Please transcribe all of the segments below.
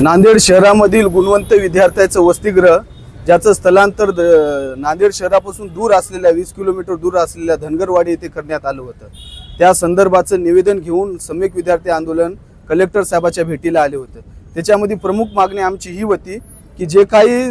नांदेड शहरामधील गुणवंत विद्यार्थ्याचं वसतिगृह ज्याचं स्थलांतर द- नांदेड शहरापासून दूर असलेल्या वीस किलोमीटर दूर असलेल्या धनगरवाडी येथे करण्यात आलं होतं. त्या संदर्भाचं निवेदन घेऊन सम्यक विद्यार्थी आंदोलन कलेक्टर साहेबाच्या भेटीला आले होते. त्याच्यामध्ये प्रमुख मागणी आमची ही होती की जे काही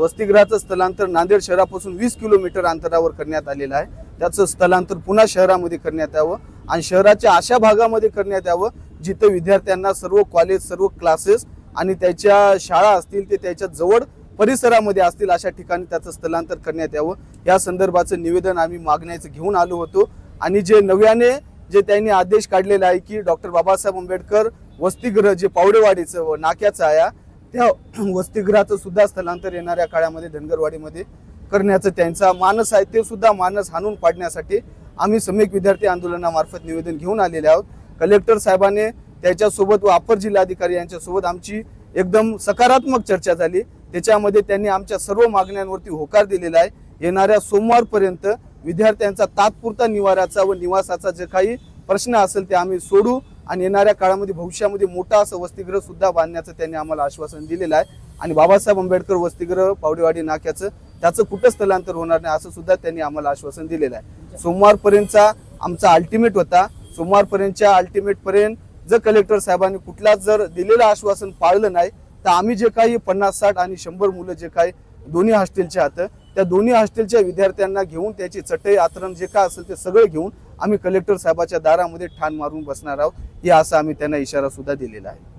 वसतिगृहाचं स्थलांतर नांदेड शहरापासून वीस किलोमीटर अंतरावर करण्यात आलेलं आहे त्याचं स्थलांतर पुन्हा शहरामध्ये करण्यात यावं आणि शहराच्या अशा भागामध्ये करण्यात यावं जिथं विद्यार्थ्यांना सर्व कॉलेज सर्व क्लासेस आणि त्याच्या शाळा असतील ते त्याच्याजवळ परिसरामध्ये असतील अशा ठिकाणी त्याचं स्थलांतर करण्यात यावं. या संदर्भाचं निवेदन आम्ही मागण्याचं घेऊन आलो होतो. आणि जे नव्याने जे त्यांनी आदेश काढलेला आहे की डॉक्टर बाबासाहेब आंबेडकर वसतिगृह जे पावडेवाडीचं व नाक्याचं आहे त्या वसतिगृहाचं सुद्धा स्थलांतर येणाऱ्या काळामध्ये धनगरवाडीमध्ये करण्याचं त्यांचा मानस आहे ते सुद्धा मानस हाणून पाडण्यासाठी आम्ही सम्यक विद्यार्थी आंदोलनामार्फत निवेदन घेऊन आलेले आहोत. कलेक्टर साहेबांनी त्याच्यासोबत व अपर जिल्हाधिकारी यांच्यासोबत आमची एकदम सकारात्मक चर्चा झाली. त्याच्यामध्ये त्यांनी आमच्या सर्व मागण्यांवरती होकार दिलेला आहे. येणाऱ्या सोमवारपर्यंत विद्यार्थ्यांचा तात्पुरता निवाराचा व निवासाचा जे काही प्रश्न असेल ते आम्ही सोडू आणि येणाऱ्या काळामध्ये भविष्यामध्ये मोठा असं वसतिगृह सुद्धा बांधण्याचं त्यांनी आम्हाला आश्वासन दिलेलं आहे. आणि बाबासाहेब आंबेडकर वसतिगृह पावडेवाडी नाक्याचं त्याचं कुठं स्थलांतर होणार नाही असं सुद्धा त्यांनी आम्हाला आश्वासन दिलेलं आहे. सोमवारपर्यंतचा आमचा अल्टिमेट होता. सोमवारपर्यंतच्या अल्टिमेटपर्यंत जर कलेक्टर साहेबांनी कुठलाच जर दिलेलं आश्वासन पाळलं नाही तर आम्ही जे काही पन्नास साठ आणि शंभर मुलं जे काही दोन्ही हॉस्टेलच्या आहात त्या दोन्ही हॉस्टेलच्या विद्यार्थ्यांना घेऊन त्याची चटई आतरण जे काय असेल ते सगळं घेऊन आम्ही कलेक्टर साहेबाच्या दारामध्ये ठाण मारून बसणार आहोत हे असं आम्ही त्यांना इशारा सुद्धा दिलेला आहे.